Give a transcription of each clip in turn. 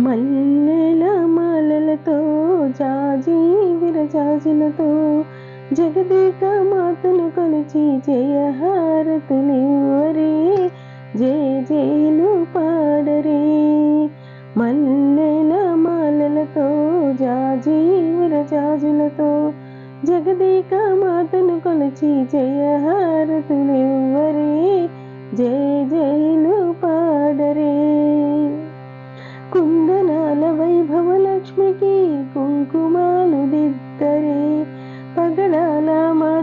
మల్లెల మాలలతో జాజి విరజాజులతో జగదేక మాతను కొలిచి జయహారతులివరే జయ జయలు పాడరే. మల్లెల మాలలతో జాజి విరజాజులతో జగదేక మాతను కొలిచి జయ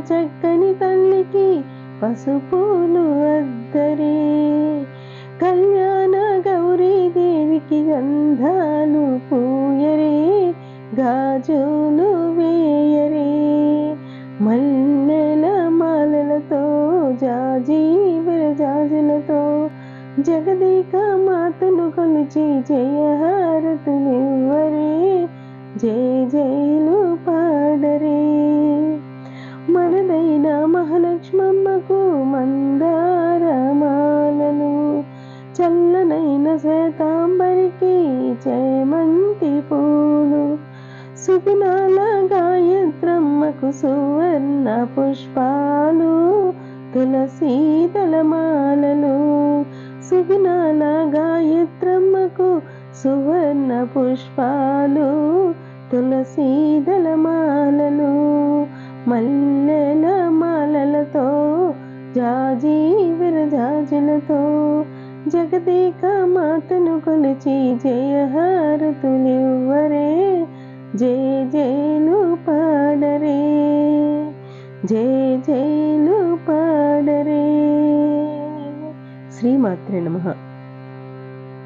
చక్కని తల్లికి పసుపులు అద్దరే. కళ్యాణ గౌరీదేవికి గంధాలు పూయరే గాజులు వేయరే. మల్లెల మాలలతో జాజి విరజాజులతో జగదీక మాతను కొలిచి జయహారతులివ్వరే. జయ జయలు సుగుణాల గాయత్రమ్మకు సువర్ణ పుష్పాలు తులసీ తలమాలలు. సుగుణాల గాయత్రమ్మకు సువర్ణ పుష్పాలు తులసీ దళమాలలు మల్లెల మాలలతో జాజీ విరజాజులతో జగదేక మాతను కొలిచి జయహారతులివ్వరే జయ జయలు పాడరే జయ జయలు పాడరే. శ్రీమాత్రే నమః.